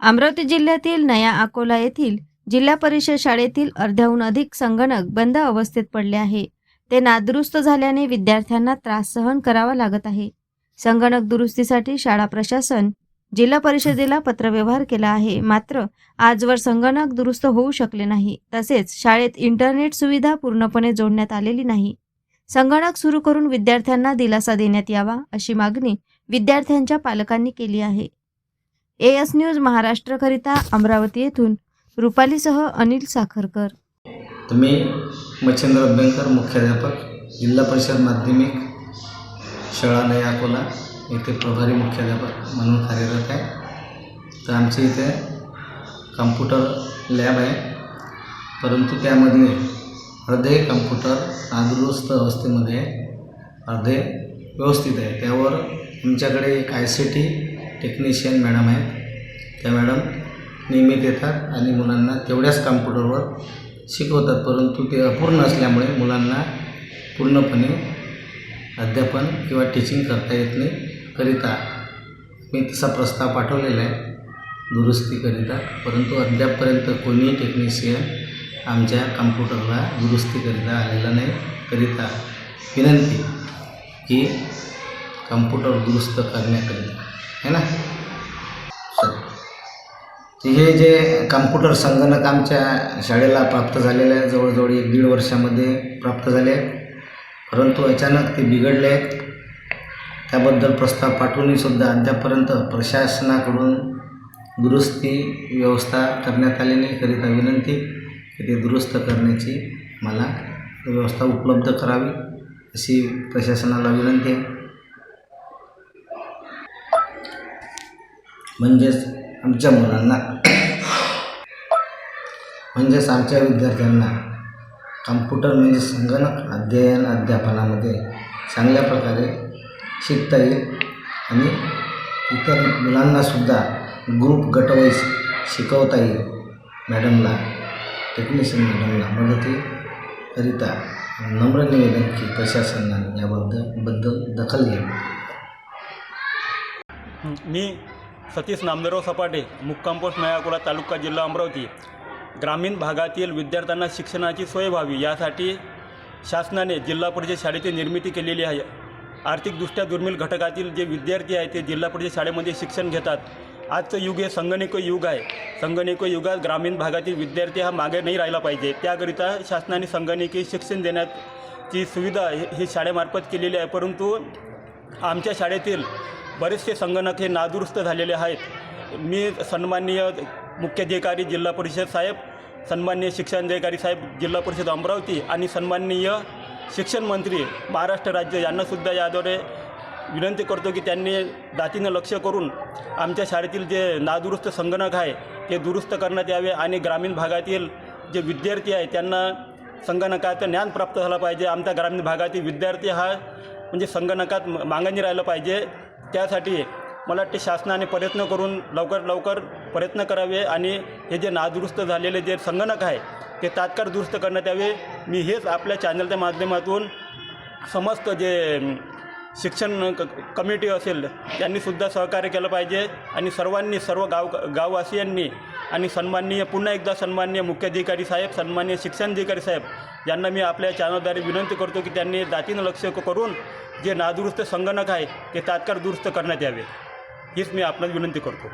अमरावती जिल्ह्यातील नया अकोला येथील जिल्हा परिषद शाळेतील अर्ध्याहून अधिक संगणक बंद अवस्थेत पडले आहे. ते नादुरुस्त झाल्याने विद्यार्थ्यांना त्रास सहन करावा लागत आहे. संगणक दुरुस्तीसाठी शाळा प्रशासन जिल्हा परिषदेला पत्रव्यवहार केला आहे. मात्र आजवर संगणक दुरुस्त होऊ शकले नाही. तसेच शाळेत इंटरनेट सुविधा पूर्णपणे जोडण्यात आलेली नाही. संगणक सुरू करून विद्यार्थ्यांना दिलासा देण्यात यावा अशी मागणी विद्यार्थ्यांच्या पालकांनी केली आहे. ए एस न्यूज महाराष्ट्रकरिता अमरावती येथून रुपालीसह अनिल साखरकर. तुम्ही मच्छिंद्र अभ्यंकर मुख्याध्यापक जिल्हा परिषद माध्यमिक शाळा नय अकोला येथे प्रभारी मुख्याध्यापक म्हणून कार्यरत आहे. तर आमच्या इथे कम्प्युटर लॅब आहे. परंतु त्यामधले अर्धे कम्प्युटर नादुरुस्त अवस्थेमध्ये आहे अर्धे व्यवस्थित आहे. त्यावर आमच्याकडे एक I C T technician madam आहेत. त्या मॅडम नियमित येतात आणि मुलांना तेवढ्याच कम्प्युटरवर शिकवतात परंतु ते अपूर्ण असल्यामुळे मुलांना पूर्णपणे अध्यापन किंवा टीचिंग करता येत नाही. करिता मी तसा प्रस्ताव पाठवलेला आहे दुरुस्तीकरिता परंतु अद्यापपर्यंत कोणीही टेक्निशियन आमच्या कम्प्युटरला दुरुस्तीकरिता आलेला नाही. करिता विनंती की कम्प्युटर दुरुस्त करण्याकरिता है ना? सर हे जे कम्प्युटर संगणक आमच्या शाळेला प्राप्त झालेलं आहे जवळजवळ एक दीड वर्षामध्ये प्राप्त झाले परंतु अचानक ते बिघडले आहेत. त्याबद्दल प्रस्ताव पाठवूनसुद्धा अद्यापर्यंत प्रशासनाकडून दुरुस्ती व्यवस्था करण्यात आली नाही. करिता विनंती की ते दुरुस्त करण्याची मला व्यवस्था उपलब्ध करावी अशी प्रशासनाला विनंती आहे. म्हणजेच आमच्या मुलांना म्हणजेच आमच्या विद्यार्थ्यांना कम्प्युटर म्हणजे संगणक अध्ययन अध्यापनामध्ये चांगल्या प्रकारे शिकता येईल आणि इतर मुलांनासुद्धा ग्रुप गटवाईज शिकवता येईल. मॅडमला टेक्निशियन मॅडमला मदतीकरिता नम्र निवेदन की प्रशासनाने याबद्दल बद्दल दखल घ्यावी मी सतीश नामदेवराव सपाटे मुक्काम पोस्ट नयाकोला तालुका जिल्हा अमरावती. ग्रामीण भागातील विद्यार्थ्यांना शिक्षणाची सोय व्हावी यासाठी शासनाने जिल्हा परिषद शाळेची निर्मिती केलेली आहे. आर्थिकदृष्ट्या दुर्मिळ घटकातील जे विद्यार्थी आहेत ते जिल्हा परिषद शाळेमध्ये शिक्षण घेतात. आजचं युग हे संगणकीय युग आहे. संगणकीय युगात ग्रामीण भागातील विद्यार्थी हा मागे नाही राहिला पाहिजे. त्याकरिता शासनाने संगणकीय शिक्षण देण्याची सुविधा हे ही शाळेमार्फत केलेली आहे. परंतु आमच्या शाळेतील बरेचसे संगणक हे नादुरुस्त झालेले आहेत. मी सन्माननीय मुख्याधिकारी जिल्हा परिषद साहेब सन्माननीय शिक्षणाधिकारी साहेब जिल्हा परिषद अमरावती आणि सन्माननीय शिक्षण मंत्री महाराष्ट्र राज्य यांनासुद्धा याद्वारे विनंती करतो की त्यांनी दातीनं लक्ष करून आमच्या शाळेतील जे नादुरुस्त संगणक आहे ते दुरुस्त करण्यात यावे आणि ग्रामीण भागातील जे विद्यार्थी आहे त्यांना संगणकाचं ज्ञान प्राप्त झालं पाहिजे. आमच्या ग्रामीण भागातील विद्यार्थी हा म्हणजे संगणकात मागणी राहिलं पाहिजे. त्यासाठी मला वाटते शासनाने प्रयत्न करून लवकर लवकर प्रयत्न करावे आणि हे जे नादुरुस्त झालेले जे संगणक आहे ते तात्काळ दुरुस्त करण्यात यावे. मी हेच आपल्या चॅनलच्या माध्यमातून समस्त जे शिक्षण क कमिटी असेल त्यांनीसुद्धा सहकार्य केलं पाहिजे आणि सर्वांनी सर्व गाव गाववासियांनी आणि सन्माननीय पुन्हा एकदा सन्माननीय मुख्याधिकारी साहेब सन्माननीय शिक्षणाधिकारी साहेब यांना मी आपल्या चॅनलद्वारे विनंती करतो की त्यांनी जातीनं लक्ष करून जे नादुरुस्त संगणक आहे ते तात्काळ दुरुस्त करण्यात यावे. हीच मी आपणास विनंती करतो.